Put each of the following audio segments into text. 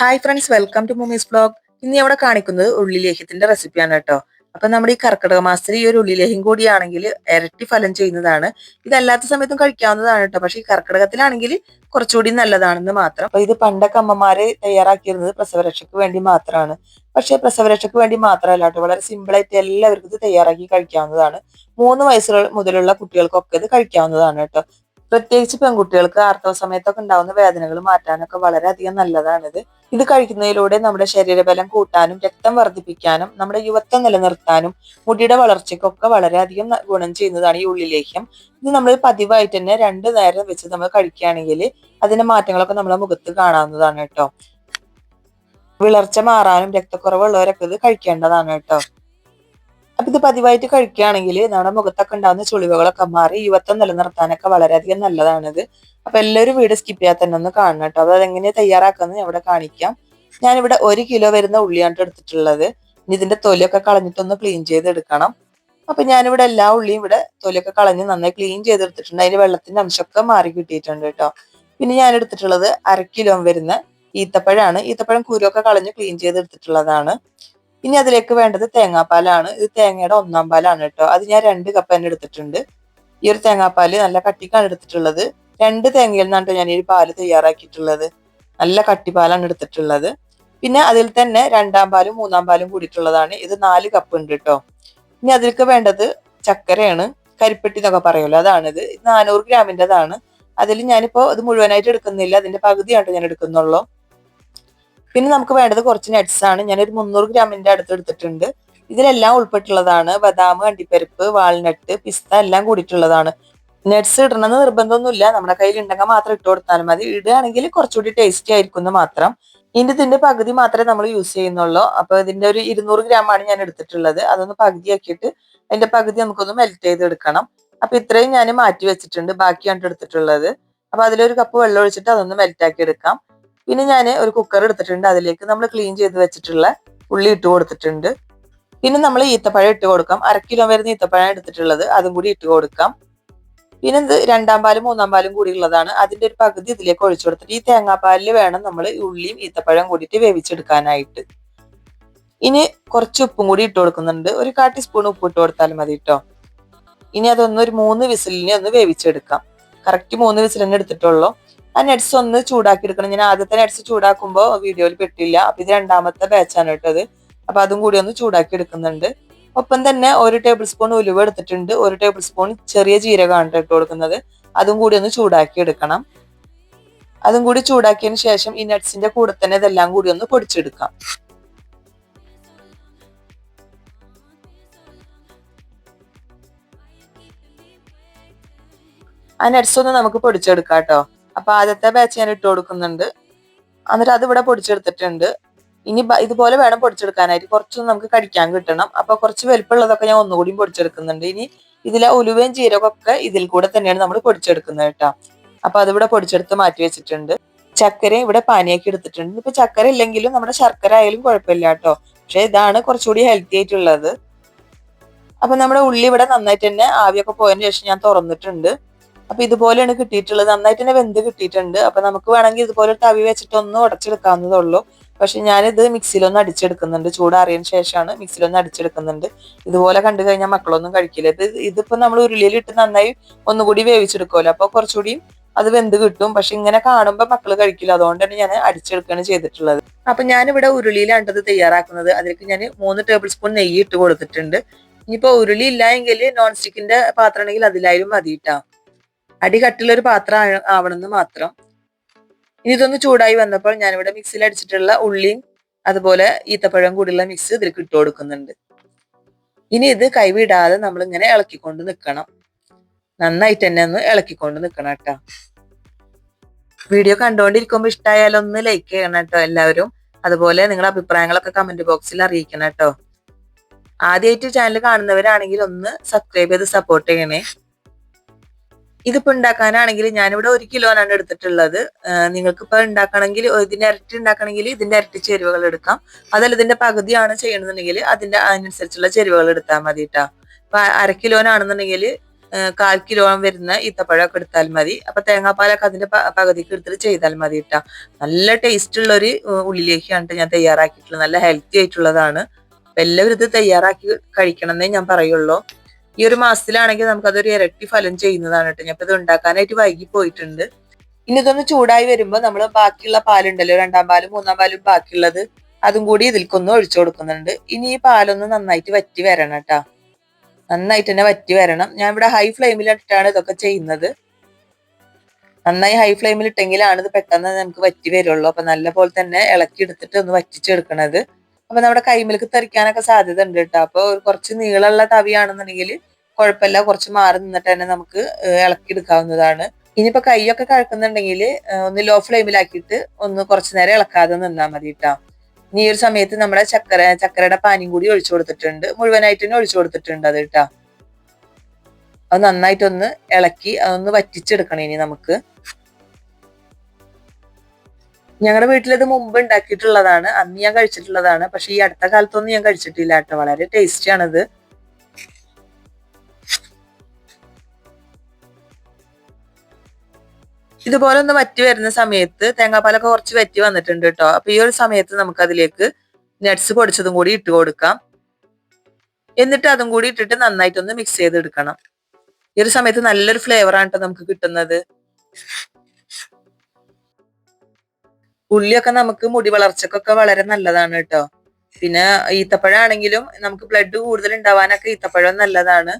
Hi friends welcome to മൂമീസ് blog ഇന്ന് ഇവിടെ കാണിക്കുന്നത് ഉള്ളിലേഹ്യത്തിന്റെ റെസിപ്പിയാണ് കേട്ടോ. അപ്പൊ നമ്മുടെ ഈ കർക്കിടക മാസത്തിൽ ഈ ഒരു ഉള്ളിലേഹ്യം കൂടിയാണെങ്കിൽ ഇരട്ടി ഫലം ചെയ്യുന്നതാണ്. ഇതല്ലാത്ത സമയത്തും കഴിക്കാവുന്നതാണ് കേട്ടോ. പക്ഷെ ഈ കർക്കിടകത്തിലാണെങ്കിൽ കുറച്ചുകൂടി നല്ലതാണെന്ന് മാത്രം. അപ്പൊ ഇത് പണ്ടൊക്കെ അമ്മമാര് തയ്യാറാക്കിയിരുന്നത് പ്രസവരക്ഷയ്ക്ക് വേണ്ടി മാത്രമാണ്. പക്ഷെ പ്രസവരക്ഷയ്ക്ക് വേണ്ടി മാത്രമല്ല കേട്ടോ. വളരെ സിമ്പിളായിട്ട് എല്ലാവർക്കും ഇത് തയ്യാറാക്കി കഴിക്കാവുന്നതാണ്. മൂന്ന് വയസ്സുകൾ മുതലുള്ള കുട്ടികൾക്കൊക്കെ ഇത് കഴിക്കാവുന്നതാണ് കേട്ടോ. പ്രത്യേകിച്ച് പെൺകുട്ടികൾക്ക് ആർത്തവ സമയത്തൊക്കെ ഉണ്ടാവുന്ന വേദനകൾ മാറ്റാനൊക്കെ വളരെയധികം നല്ലതാണിത്. ഇത് കഴിക്കുന്നതിലൂടെ നമ്മുടെ ശരീരബലം കൂട്ടാനും രക്തം വർദ്ധിപ്പിക്കാനും നമ്മുടെ യുവത്വം നിലനിർത്താനും മുടിയുടെ വളർച്ചയ്ക്കൊക്കെ വളരെയധികം ഗുണം ചെയ്യുന്നതാണ് ഈ ഉള്ളിലേഹ്യം. ഇത് നമ്മൾ പതിവായിട്ട് തന്നെ രണ്ട് നേരം വെച്ച് നമ്മൾ കഴിക്കുകയാണെങ്കിൽ അതിന്റെ മാറ്റങ്ങളൊക്കെ നമ്മളെ മുഖത്ത് കാണാവുന്നതാണ് കേട്ടോ. വിളർച്ച മാറാനും രക്തക്കുറവുള്ളവരൊക്കെ ഇത് കഴിക്കേണ്ടതാണ് കേട്ടോ. അപ്പൊ ഇത് പതിവായിട്ട് കഴിക്കുകയാണെങ്കിൽ നമ്മുടെ മുഖത്തൊക്കെ ഉണ്ടാകുന്ന ചുളിവുകളൊക്കെ മാറി യുവത്വം നിലനിർത്താനൊക്കെ വളരെയധികം നല്ലതാണിത്. അപ്പൊ എല്ലാവരും വീട് സ്കിപ്പ് ചെയ്യാതെ തന്നെ ഒന്ന് കാണണം കേട്ടോ. അത് അതെങ്ങനെയാ തയ്യാറാക്കുന്നത് ഞാൻ ഇവിടെ കാണിക്കാം. ഞാനിവിടെ ഒരു കിലോ വരുന്ന ഉള്ളിയാണ് എടുത്തിട്ടുള്ളത്. ഇനി ഇതിന്റെ തൊലിയൊക്കെ കളഞ്ഞിട്ടൊന്ന് ക്ലീൻ ചെയ്തെടുക്കണം. അപ്പൊ ഞാനിവിടെ എല്ലാ ഉള്ളിയും ഇവിടെ തൊലിയൊക്കെ കളഞ്ഞ് നന്നായി ക്ലീൻ ചെയ്തെടുത്തിട്ടുണ്ട്. അതിന്റെ വെള്ളത്തിന്റെ അംശമൊക്കെ മാറി കിട്ടിയിട്ടുണ്ട് കേട്ടോ. പിന്നെ ഞാൻ എടുത്തിട്ടുള്ളത് അര കിലോ വരുന്ന ഈത്തപ്പഴമാണ് ഈത്തപ്പഴം കുരുവൊക്കെ കളഞ്ഞ് ക്ലീൻ ചെയ്തെടുത്തിട്ടുള്ളതാണ്. ഇനി അതിലേക്ക് വേണ്ടത് തേങ്ങാപ്പാലാണ്. ഇത് തേങ്ങയുടെ ഒന്നാം പാലാണ് കേട്ടോ. അത് ഞാൻ രണ്ട് കപ്പ് തന്നെ എടുത്തിട്ടുണ്ട്. ഈ ഒരു തേങ്ങാപ്പാൽ നല്ല കട്ടിക്കാണ് എടുത്തിട്ടുള്ളത്. രണ്ട് തേങ്ങയിൽ നിന്നാണ് ഞാൻ ഈ പാൽ തയ്യാറാക്കിയിട്ടുള്ളത്. നല്ല കട്ടിപ്പാലാണ് എടുത്തിട്ടുള്ളത്. പിന്നെ അതിൽ തന്നെ രണ്ടാം പാലും മൂന്നാം പാലും കൂടിയിട്ടുള്ളതാണ്. ഇത് നാല് കപ്പ് ഉണ്ട് കേട്ടോ. ഇനി അതിലേക്ക് വേണ്ടത് ചക്കരയാണ്. കരിപ്പെട്ടി എന്നൊക്കെ പറയുമല്ലോ അതാണിത്. നാനൂറ് ഗ്രാമിന്റെതാണ്. അതിൽ ഞാനിപ്പോൾ ഇത് മുഴുവനായിട്ട് എടുക്കുന്നില്ല. അതിന്റെ പകുതിയാണ് ഞാൻ എടുക്കുന്നുള്ളൂ. പിന്നെ നമുക്ക് വേണ്ടത് കുറച്ച് നട്ട്സ് ആണ്. ഞാനൊരു മുന്നൂറ് ഗ്രാമിന്റെ അടുത്ത് എടുത്തിട്ടുണ്ട്. ഇതിലെല്ലാം ഉൾപ്പെട്ടുള്ളതാണ്. ബദാം അണ്ടിപ്പരിപ്പ് വാൾനട്ട് പിസ്ത എല്ലാം കൂടിയിട്ടുള്ളതാണ്. നട്ട്സ് ഇടണമെന്ന് നിർബന്ധമൊന്നുമില്ല. നമ്മുടെ കയ്യിൽ ഉണ്ടെങ്കിൽ മാത്രം ഇട്ട് കൊടുത്താൽ മതി. ഇടുകയാണെങ്കിൽ കുറച്ചുകൂടി ടേസ്റ്റി ആയിരിക്കും എന്ന് മാത്രം. ഇനി ഇതിന്റെ പകുതി മാത്രമേ നമ്മൾ യൂസ് ചെയ്യുന്നുള്ളൂ. അപ്പൊ ഇതിന്റെ ഒരു ഇരുന്നൂറ് ഗ്രാം ആണ് ഞാൻ എടുത്തിട്ടുള്ളത്. അതൊന്ന് പകുതിയാക്കിയിട്ട് അതിന്റെ പകുതി നമുക്കൊന്ന് മെൽറ്റ് ചെയ്തെടുക്കണം അപ്പൊ ഇത്രയും ഞാൻ മാറ്റി വെച്ചിട്ടുണ്ട്. ബാക്കിയാണ് എടുത്തിട്ടുള്ളത്. അപ്പൊ അതിലൊരു കപ്പ് വെള്ളം ഒഴിച്ചിട്ട് അതൊന്ന് മെൽറ്റ് ആക്കി എടുക്കാം. പിന്നെ ഞാൻ ഒരു കുക്കർ എടുത്തിട്ടുണ്ട്. അതിലേക്ക് നമ്മൾ ക്ലീൻ ചെയ്ത് വെച്ചിട്ടുള്ള ഉള്ളി ഇട്ട് കൊടുത്തിട്ടുണ്ട്. പിന്നെ നമ്മൾ ഈത്തപ്പഴം ഇട്ട് കൊടുക്കാം. അര കിലോ വരുന്ന ഈത്തപ്പഴം എടുത്തിട്ടുള്ളത്. അതും കൂടി ഇട്ട് കൊടുക്കാം. പിന്നെ ഇത് രണ്ടാം പാലും മൂന്നാം പാലും കൂടി ഉള്ളതാണ്. അതിന്റെ ഒരു പകുതി ഇതിലേക്ക് ഒഴിച്ചു കൊടുത്തിട്ട് ഈ തേങ്ങാപ്പാലിൽ വേണം നമ്മൾ ഉള്ളിയും ഈത്തപ്പഴം കൂടിയിട്ട് വേവിച്ചെടുക്കാനായിട്ട്. ഇനി കുറച്ച് ഉപ്പും കൂടി ഇട്ട് കൊടുക്കുന്നുണ്ട്. ഒരു കാ ടീസ്പൂൺ ഉപ്പ് ഇട്ട് കൊടുത്താൽ മതി കേട്ടോ ഇനി അതൊന്ന് ഒരു മൂന്ന് വിസിലിനെ ഒന്ന് വേവിച്ചെടുക്കാം. കറക്റ്റ് മൂന്ന് വിസിലിനെ എടുത്തിട്ടുള്ളൂ. ആ നെറ്റ്സ് ഒന്ന് ചൂടാക്കി എടുക്കണം ഞാൻ ആദ്യത്തെ നെറ്റ്സ് ചൂടാക്കുമ്പോൾ വീഡിയോയിൽ പെട്ടില്ല. അപ്പൊ ഇത് രണ്ടാമത്തെ ബാച്ചാണ് കേട്ടത് അപ്പൊ അതും കൂടി ഒന്ന് ചൂടാക്കി എടുക്കുന്നുണ്ട് ഒപ്പം തന്നെ ഒരു ടേബിൾ സ്പൂൺ ഉലുവ എടുത്തിട്ടുണ്ട്. ഒരു ടേബിൾ സ്പൂൺ ചെറിയ ജീരകമാണ് ട്ടോ ഇട്ട് കൊടുക്കുന്നത്. അതും കൂടി ഒന്ന് ചൂടാക്കി എടുക്കണം അതും കൂടി ചൂടാക്കിയതിന് ശേഷം ഈ നട്ട്സിന്റെ കൂടെ തന്നെ ഇതെല്ലാം കൂടി ഒന്ന് പൊടിച്ചെടുക്കാം. ആ നട്ട്സ് ഒന്ന് നമുക്ക് പൊടിച്ചെടുക്കാം കേട്ടോ. അപ്പൊ ആദ്യത്തെ ബാച്ച് ഞാൻ ഇട്ട് കൊടുക്കുന്നുണ്ട്. എന്നിട്ട് അത് ഇവിടെ പൊടിച്ചെടുത്തിട്ടുണ്ട്. ഇനി ഇതുപോലെ വേണം പൊടിച്ചെടുക്കാനായിട്ട്. കുറച്ചൊന്നും നമുക്ക് കടിക്കാൻ കിട്ടണം. അപ്പൊ കുറച്ച് വലുപ്പമുള്ളതൊക്കെ ഞാൻ ഒന്നുകൂടിയും പൊടിച്ചെടുക്കുന്നുണ്ട്. ഇനി ഇതിലെ ഉലുവയും ജീരകമൊക്കെ ഇതിൽ കൂടെ തന്നെയാണ് നമ്മൾ പൊടിച്ചെടുക്കുന്നത് കേട്ടോ. അപ്പൊ അതിവിടെ പൊടിച്ചെടുത്ത് മാറ്റി വെച്ചിട്ടുണ്ട്. ചക്കര ഇവിടെ പാനിയാക്കി എടുത്തിട്ടുണ്ട്. ഇപ്പൊ ചക്കര ഇല്ലെങ്കിലും നമ്മുടെ ശർക്കര ആയാലും കുഴപ്പമില്ല കേട്ടോ. പക്ഷെ ഇതാണ് കുറച്ചുകൂടി ഹെൽത്തി ആയിട്ടുള്ളത്. അപ്പൊ നമ്മുടെ ഉള്ളി ഇവിടെ നന്നായിട്ട് തന്നെ ആവിയൊക്കെ പോയതിനു ശേഷം ഞാൻ തുറന്നിട്ടുണ്ട്. അപ്പൊ ഇതുപോലെയാണ് കിട്ടിയിട്ടുള്ളത്. നന്നായിട്ട് തന്നെ വെന്ത് കിട്ടിയിട്ടുണ്ട്. അപ്പൊ നമുക്ക് വേണമെങ്കിൽ ഇതുപോലെ തവി വെച്ചിട്ട് ഒന്ന് ഉടച്ചെടുക്കാവുന്നതേ ഉള്ളൂ പക്ഷെ ഞാനിത് മിക്സിയിലൊന്ന് അടിച്ചെടുക്കുന്നുണ്ട്. ചൂടാറിയതിന് ശേഷമാണ് മിക്സിയിലൊന്ന് അടിച്ചെടുക്കുന്നുണ്ട്. ഇതുപോലെ കണ്ടു കഴിഞ്ഞാൽ മക്കളൊന്നും കഴിക്കില്ല. ഇത് ഇതിപ്പോ നമ്മൾ ഉരുളിയിൽ ഇട്ട് നന്നായി ഒന്നുകൂടി വേവിച്ചെടുക്കുമല്ലോ അപ്പൊ കുറച്ചുകൂടി അത് വെന്ത് കിട്ടും. പക്ഷെ ഇങ്ങനെ കാണുമ്പോൾ മക്കൾ കഴിക്കില്ല. അതുകൊണ്ടാണ് ഞാൻ അടിച്ചെടുക്കുകയാണ് ചെയ്തിട്ടുള്ളത്. അപ്പൊ ഞാനിവിടെ ഉരുളിയിലാണ് ഇത് തയ്യാറാക്കുന്നത്. അതിലേക്ക് ഞാൻ മൂന്ന് ടേബിൾ സ്പൂൺ നെയ്യ് ഇട്ട് കൊടുത്തിട്ടുണ്ട്. ഇനിയിപ്പോ ഉരുളി ഇല്ല എങ്കിൽ നോൺ സ്റ്റിക്കിന്റെ പാത്രം ആണെങ്കിൽ അതിലായാലും മതി. അടി കട്ടിലൊരു ഒരു പാത്രം ആവണമെന്ന് മാത്രം. ഇനി ഇതൊന്ന് ചൂടായി വന്നപ്പോൾ ഞാനിവിടെ മിക്സിയിൽ അടിച്ചിട്ടുള്ള ഉള്ളിയും അതുപോലെ ഈത്തപ്പഴം കൂടിയുള്ള മിക്സ് ഇതിലേക്ക് ഇട്ട് കൊടുക്കുന്നുണ്ട്. ഇനി ഇത് കൈവിടാതെ നമ്മൾ ഇങ്ങനെ ഇളക്കിക്കൊണ്ട് നിൽക്കണം നന്നായിട്ട് തന്നെ ഒന്ന് ഇളക്കിക്കൊണ്ട് നിൽക്കണം കേട്ടോ. വീഡിയോ കണ്ടുകൊണ്ടിരിക്കുമ്പോൾ ഇഷ്ടമായാലും ഒന്ന് ലൈക്ക് ചെയ്യണം കേട്ടോ എല്ലാവരും. അതുപോലെ നിങ്ങളുടെ അഭിപ്രായങ്ങളൊക്കെ കമന്റ് ബോക്സിൽ അറിയിക്കണം കേട്ടോ. ആദ്യമായിട്ട് ചാനൽ കാണുന്നവരാണെങ്കിൽ ഒന്ന് സബ്സ്ക്രൈബ് ചെയ്ത് സപ്പോർട്ട് ചെയ്യണേ. ഇതിപ്പോ ഉണ്ടാക്കാനാണെങ്കിൽ ഞാനിവിടെ ഒരു കിലോനാണ് എടുത്തിട്ടുള്ളത്. നിങ്ങൾക്ക് ഇപ്പൊ ഉണ്ടാക്കണമെങ്കിൽ ഇതിന്റെ ഇരട്ടി ഉണ്ടാക്കണമെങ്കിൽ ഇതിന്റെ ഇരട്ടി ചേരുവകൾ എടുക്കാം. അതല്ല ഇതിന്റെ പകുതിയാണ് ചെയ്യണമെന്നുണ്ടെങ്കിൽ അതിന്റെ അതിനനുസരിച്ചുള്ള ചേരുവകൾ എടുത്താൽ മതി കേട്ടോ അപ്പൊ അര കിലോനാണെന്നുണ്ടെങ്കിൽ കാൽ കിലോ വരുന്ന ഈത്തപ്പഴമൊക്കെ എടുത്താൽ മതി. അപ്പൊ തേങ്ങാപ്പാലൊക്കെ അതിന്റെ പകുതിക്ക് എടുത്തിട്ട് ചെയ്താൽ മതി കേട്ടോ നല്ല ടേസ്റ്റ് ഉള്ള ഒരു ഉള്ളിലേക്കാണ് ഞാൻ തയ്യാറാക്കിയിട്ടുള്ളത്. നല്ല ഹെൽത്തി ആയിട്ടുള്ളതാണ്. എല്ലാവരും ഇത് തയ്യാറാക്കി കഴിക്കണം എന്നേ ഞാൻ പറയുള്ളൂ. ഈ ഒരു മാസത്തിലാണെങ്കിൽ നമുക്കതൊരു ഇരട്ടി ഫലം ചെയ്യുന്നതാണ് കേട്ടോ. ഞാൻ ഇത് ഉണ്ടാക്കാനായിട്ട് വൈകി പോയിട്ടുണ്ട്. ഇനി ഇതൊന്ന് ചൂടായി വരുമ്പോൾ നമ്മൾ ബാക്കിയുള്ള പാലുണ്ടല്ലോ രണ്ടാം പാലും മൂന്നാം പാലും ബാക്കിയുള്ളത് അതും കൂടി ഇതിൽക്കൊന്ന് ഒഴിച്ചു കൊടുക്കുന്നുണ്ട്. ഇനി ഈ പാലൊന്ന് നന്നായിട്ട് വറ്റി വരണം കേട്ടോ. നന്നായിട്ട് തന്നെ വറ്റി വരണം. ഞാൻ ഇവിടെ ഹൈ ഫ്ലെയിമിലിട്ടാണ് ഇതൊക്കെ ചെയ്യുന്നത്. നന്നായി ഹൈ ഫ്ലെയിമിൽ ഇട്ടെങ്കിലാണ് ഇത് പെട്ടെന്ന് നമുക്ക് വറ്റി വരുള്ളൂ. അപ്പൊ നല്ല പോലെ തന്നെ ഇളക്കി എടുത്തിട്ട് ഒന്ന് വറ്റിച്ചെടുക്കണത്. അപ്പൊ നമ്മുടെ കൈമിലേക്ക് തെറിക്കാനൊക്കെ സാധ്യത ഉണ്ട് കേട്ടോ അപ്പൊ കുറച്ച് നീളമുള്ള തവിയാണെന്നുണ്ടെങ്കിൽ കുഴപ്പമില്ല. കുറച്ച് മാറി നിന്നിട്ട് തന്നെ നമുക്ക് ഇളക്കി എടുക്കാവുന്നതാണ് ഇനിയിപ്പോ കൈയൊക്കെ കഴക്കുന്നുണ്ടെങ്കിൽ ഒന്ന് ലോ ഫ്ലെയിമിലാക്കിയിട്ട് ഒന്ന് കുറച്ചു നേരം ഇളക്കാതെ നിന്നാൽ മതി കേട്ടോ ഇനി ഒരു സമയത്ത് നമ്മുടെ ചക്കര ചക്കരയുടെ പാനിയും കൂടി ഒഴിച്ചു കൊടുത്തിട്ടുണ്ട്. മുഴുവനായിട്ട് തന്നെ ഒഴിച്ചു കൊടുത്തിട്ടുണ്ട് അത് കേട്ടോ അത് നന്നായിട്ടൊന്ന് ഇളക്കി അതൊന്ന് വറ്റിച്ചെടുക്കണം ഇനി നമുക്ക്. ഞങ്ങളുടെ വീട്ടിലത് മുമ്പ് ഉണ്ടാക്കിയിട്ടുള്ളതാണ് അന്ന് ഞാൻ കഴിച്ചിട്ടുള്ളതാണ്. പക്ഷെ ഈ അടുത്ത കാലത്തൊന്നും ഞാൻ കഴിച്ചിട്ടില്ല കേട്ടോ. വളരെ ടേസ്റ്റി ആണത്. ഇതുപോലെ ഒന്ന് വറ്റി വരുന്ന സമയത്ത് തേങ്ങാപ്പാലൊക്കെ കുറച്ച് വറ്റി വന്നിട്ടുണ്ട് കേട്ടോ. അപ്പൊ ഈ ഒരു സമയത്ത് നമുക്ക് അതിലേക്ക് നട്ട്സ് പൊടിച്ചതും കൂടി ഇട്ട് കൊടുക്കാം. എന്നിട്ട് അതും കൂടി ഇട്ടിട്ട് നന്നായിട്ടൊന്ന് മിക്സ് ചെയ്ത് എടുക്കണം ഈ ഒരു സമയത്ത് നല്ലൊരു ഫ്ലേവർ ആണ് കേട്ടോ നമുക്ക് കിട്ടുന്നത്. ഉള്ളിയൊക്കെ നമുക്ക് മുടി വളർച്ചക്കൊക്കെ വളരെ നല്ലതാണ് കേട്ടോ. പിന്നെ ഈത്തപ്പഴമാണെങ്കിലും നമുക്ക് ബ്ലഡ് കൂടുതൽ ഉണ്ടാവാനൊക്കെ ഈത്തപ്പഴം നല്ലതാണ്.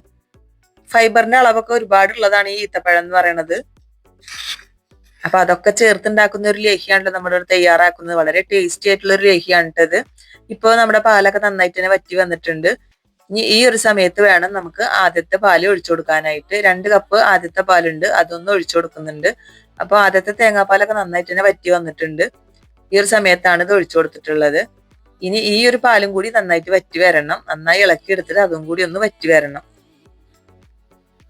ഫൈബറിന്റെ അളവൊക്കെ ഒരുപാട് ഉള്ളതാണ് ഈ ഈത്തപ്പഴം എന്ന് പറയുന്നത് അപ്പൊ അതൊക്കെ ചേർത്തുണ്ടാക്കുന്ന ഒരു ലേഹിയാണല്ലോ നമ്മുടെ തയ്യാറാക്കുന്നത്. വളരെ ടേസ്റ്റി ആയിട്ടുള്ള ഒരു ലേഹിയാണിട്ടത് ഇപ്പൊ നമ്മുടെ പാലൊക്കെ നന്നായിട്ട് തന്നെ വറ്റി വന്നിട്ടുണ്ട്. ഇനി ഈ ഒരു സമയത്ത് വേണം നമുക്ക് ആദ്യത്തെ പാൽ ഒഴിച്ചു കൊടുക്കാനായിട്ട്. രണ്ട് കപ്പ് ആദ്യത്തെ പാലുണ്ട്. അതൊന്ന് ഒഴിച്ചു കൊടുക്കുന്നുണ്ട്. അപ്പൊ ആദ്യത്തെ തേങ്ങാപ്പാലൊക്കെ നന്നായിട്ട് തന്നെ വറ്റി വന്നിട്ടുണ്ട്. ഈ ഒരു സമയത്താണ് ഇത് ഒഴിച്ചു കൊടുത്തിട്ടുള്ളത്. ഇനി ഈ ഒരു പാലും കൂടി നന്നായിട്ട് വറ്റി വരണം. നന്നായി ഇളക്കി എടുത്തിട്ട് അതും കൂടി ഒന്ന് വറ്റി വരണം.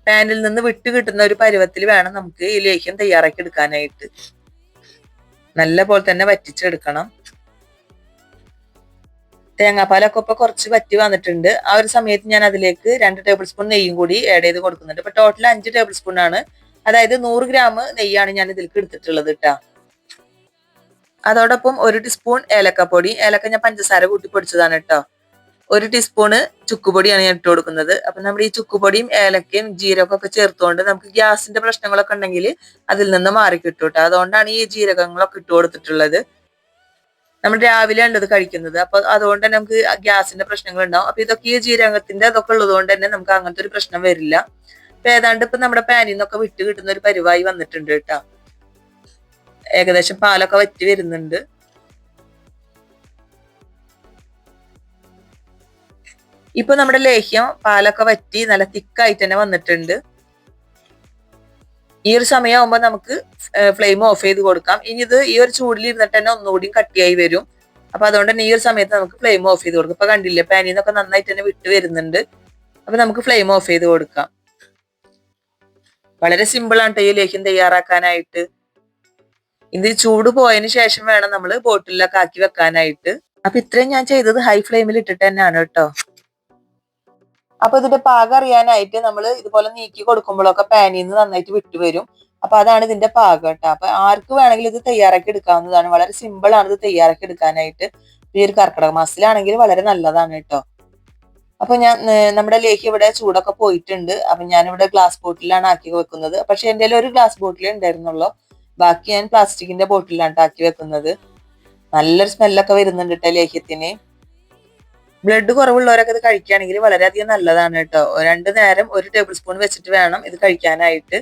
പാനിൽ നിന്ന് വിട്ട് കിട്ടുന്ന ഒരു പരുവത്തിൽ വേണം നമുക്ക് ഈ ലേഹ്യം തയ്യാറാക്കി എടുക്കാനായിട്ട്. നല്ല പോലെ തന്നെ വറ്റിച്ചെടുക്കണം. തേങ്ങാപ്പാലൊക്കെ ഇപ്പൊ കുറച്ച് വറ്റി വന്നിട്ടുണ്ട്. ആ ഒരു സമയത്ത് ഞാൻ അതിലേക്ക് രണ്ട് ടേബിൾ സ്പൂൺ നെയ്യും കൂടി ആഡ് ചെയ്ത് കൊടുക്കുന്നുണ്ട്. ഇപ്പൊ ടോട്ടൽ അഞ്ച് ടേബിൾ സ്പൂൺ ആണ് അതായത് നൂറ് ഗ്രാം നെയ്യാണ് ഞാൻ ഇതിലേക്ക് എടുത്തിട്ടുള്ളത് കേട്ടാ അതോടൊപ്പം ഒരു ടീസ്പൂൺ ഏലക്കപ്പൊടി. ഏലക്ക ഞാൻ പഞ്ചസാര കൂട്ടി പൊടിച്ചതാണ് കേട്ടോ ഒരു ടീസ്പൂണ് ചുക്കുപൊടിയാണ് ഞാൻ ഇട്ട് കൊടുക്കുന്നത്. അപ്പൊ നമ്മുടെ ഈ ചുക്കുപൊടിയും ഏലക്കയും ജീരകം ഒക്കെ ചേർത്തുകൊണ്ട് നമുക്ക് ഗ്യാസിന്റെ പ്രശ്നങ്ങളൊക്കെ ഉണ്ടെങ്കിൽ അതിൽ നിന്ന് മാറി കിട്ടും കേട്ടോ അതുകൊണ്ടാണ് ഈ ജീരകങ്ങളൊക്കെ ഇട്ട് കൊടുത്തിട്ടുള്ളത്. നമ്മൾ രാവിലെ ഉള്ളത് കഴിക്കുന്നത്. അപ്പൊ അതുകൊണ്ട് തന്നെ നമുക്ക് ഗ്യാസിന്റെ പ്രശ്നങ്ങൾ ഉണ്ടാവും. അപ്പൊ ഇതൊക്കെ ഈ ജീരകത്തിന്റെ അതൊക്കെ ഉള്ളത് കൊണ്ട് തന്നെ നമുക്ക് അങ്ങനത്തെ ഒരു പ്രശ്നം വരില്ല. അപ്പൊ ഏതാണ്ട് ഇപ്പൊ നമ്മുടെ പാനിൽ നിന്നൊക്കെ വിട്ട് കിട്ടുന്ന ഒരു പരിവായി വന്നിട്ടുണ്ട് കേട്ടോ. ഏകദേശം പാലൊക്കെ വറ്റി വരുന്നുണ്ട്. ഇപ്പൊ നമ്മുടെ ലേഹ്യം പാലൊക്കെ വറ്റി നല്ല തിക്കായിട്ട് തന്നെ വന്നിട്ടുണ്ട്. ഈ ഒരു സമയമാകുമ്പോൾ നമുക്ക് ഫ്ലെയിം ഓഫ് ചെയ്ത് കൊടുക്കാം. ഇനി ഇത് ഈ ഒരു ചൂടിൽ ഇരുന്നിട്ട് തന്നെ ഒന്നുകൂടി കട്ടിയായി വരും. അപ്പൊ അതുകൊണ്ട് തന്നെ ഈ ഒരു സമയത്ത് നമുക്ക് ഫ്ലെയിം ഓഫ് ചെയ്ത് കൊടുക്കാം. ഇപ്പൊ കണ്ടില്ലേ പാനിൽ നിന്നൊക്കെ നന്നായിട്ട് തന്നെ വിട്ട് വരുന്നുണ്ട്. അപ്പൊ നമുക്ക് ഫ്ലെയിം ഓഫ് ചെയ്ത് കൊടുക്കാം. വളരെ സിമ്പിളാണ് ഈ ലേഹ്യം തയ്യാറാക്കാനായിട്ട്. ഇത് ചൂട് പോയതിന് ശേഷം വേണം നമ്മൾ ബോട്ടിലൊക്കെ ആക്കി വെക്കാനായിട്ട്. അപ്പൊ ഇത്രയും ഞാൻ ചെയ്തത് ഹൈ ഫ്ലെയിമിൽ ഇട്ടിട്ട് തന്നെയാണ് കേട്ടോ. അപ്പൊ ഇതിന്റെ പാകം അറിയാനായിട്ട് നമ്മൾ ഇതുപോലെ നീക്കി കൊടുക്കുമ്പോഴൊക്കെ പാനിൽ നിന്ന് നന്നായിട്ട് വിട്ടുവരും അപ്പൊ അതാണ് ഇതിന്റെ പാകം കേട്ടോ. അപ്പൊ ആർക്ക് വേണമെങ്കിലും ഇത് തയ്യാറാക്കി എടുക്കാവുന്നതാണ്. വളരെ സിമ്പിൾ ആണ് ഇത് തയ്യാറാക്കി എടുക്കാനായിട്ട്. ഈ ഒരു കർക്കിടക മാസത്തിലാണെങ്കിൽ വളരെ നല്ലതാണ് കേട്ടോ. അപ്പൊ ഞാൻ നമ്മുടെ ലേഹ്യം ഇവിടെ ചൂടൊക്കെ പോയിട്ടുണ്ട്. അപ്പൊ ഞാൻ ഇവിടെ ഗ്ലാസ് ബോട്ടിലാണ് ആക്കി വെക്കുന്നത്. പക്ഷെ എന്റെ ഒരു ഗ്ലാസ് ബോട്ടിലേ ഉണ്ടായിരുന്നുള്ളൂ. ബാക്കി ഞാൻ പ്ലാസ്റ്റിക്കിന്റെ ബോട്ടിലാണ് ആക്കി വെക്കുന്നത്. നല്ലൊരു സ്മെല്ലൊക്കെ വരുന്നുണ്ട് കേട്ടോ ലേഹ്യത്തിന്. ബ്ലഡ് കുറവുള്ളവരൊക്കെ ഇത് കഴിക്കുകയാണെങ്കിൽ വളരെയധികം നല്ലതാണ് കേട്ടോ രണ്ട് നേരം ഒരു ടേബിൾ സ്പൂൺ വെച്ചിട്ട് വേണം ഇത് കഴിക്കാനായിട്ട്.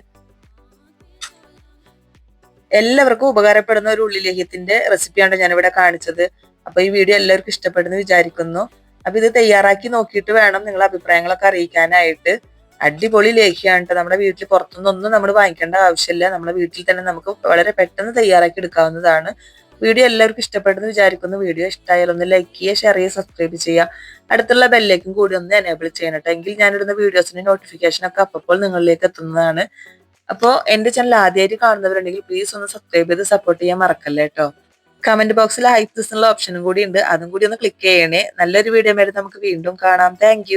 എല്ലാവർക്കും ഉപകാരപ്പെടുന്ന ഒരു ഉള്ളി ലേഹ്യത്തിന്റെ റെസിപ്പിയാണ് ഞാനിവിടെ കാണിച്ചത്. അപ്പൊ ഈ വീഡിയോ എല്ലാവർക്കും ഇഷ്ടപ്പെടുന്നു വിചാരിക്കുന്നു. അപ്പൊ ഇത് തയ്യാറാക്കി നോക്കിയിട്ട് വേണം നിങ്ങളെ അഭിപ്രായങ്ങളൊക്കെ അറിയിക്കാനായിട്ട്. അടിപൊളി ലേഹ്യമാണ് കേട്ടോ നമ്മുടെ വീട്ടിൽ പുറത്തുനിന്നൊന്നും നമ്മൾ വാങ്ങിക്കേണ്ട ആവശ്യമില്ല. നമ്മുടെ വീട്ടിൽ തന്നെ നമുക്ക് വളരെ പെട്ടെന്ന് തയ്യാറാക്കി എടുക്കാവുന്നതാണ്. വീഡിയോ എല്ലാവർക്കും ഇഷ്ടപ്പെട്ടെന്ന് വിചാരിക്കുന്നു. വീഡിയോ ഇഷ്ടമായാലും ഒന്ന് ലൈക്ക് ചെയ്യുക ഷെയർ ചെയ്യുക സബ്സ്ക്രൈബ് ചെയ്യുക. അടുത്തുള്ള ബെല്ലേക്കും കൂടി ഒന്ന് എനേബിൾ ചെയ്യണം കേട്ടോ എങ്കിൽ ഞാനിടുന്ന വീഡിയോസിന്റെ നോട്ടിഫിക്കേഷൻ ഒക്കെ അപ്പോൾ നിങ്ങളിലേക്ക് എത്തുന്നതാണ്. അപ്പോൾ എന്റെ ചാനൽ ആദ്യമായിട്ട് കാണുന്നവരുണ്ടെങ്കിൽ പ്ലീസ് ഒന്ന് സബ്സ്ക്രൈബ് ചെയ്ത് സപ്പോർട്ട് ചെയ്യാൻ മറക്കല്ലേ കേട്ടോ കമന്റ് ബോക്സിൽ ഹൈപ്സ് എന്നുള്ള ഓപ്ഷനും കൂടി ഉണ്ട്. അതും കൂടി ഒന്ന് ക്ലിക്ക് ചെയ്യണേ. നല്ലൊരു വീഡിയോ വരെ നമുക്ക് വീണ്ടും കാണാം. താങ്ക്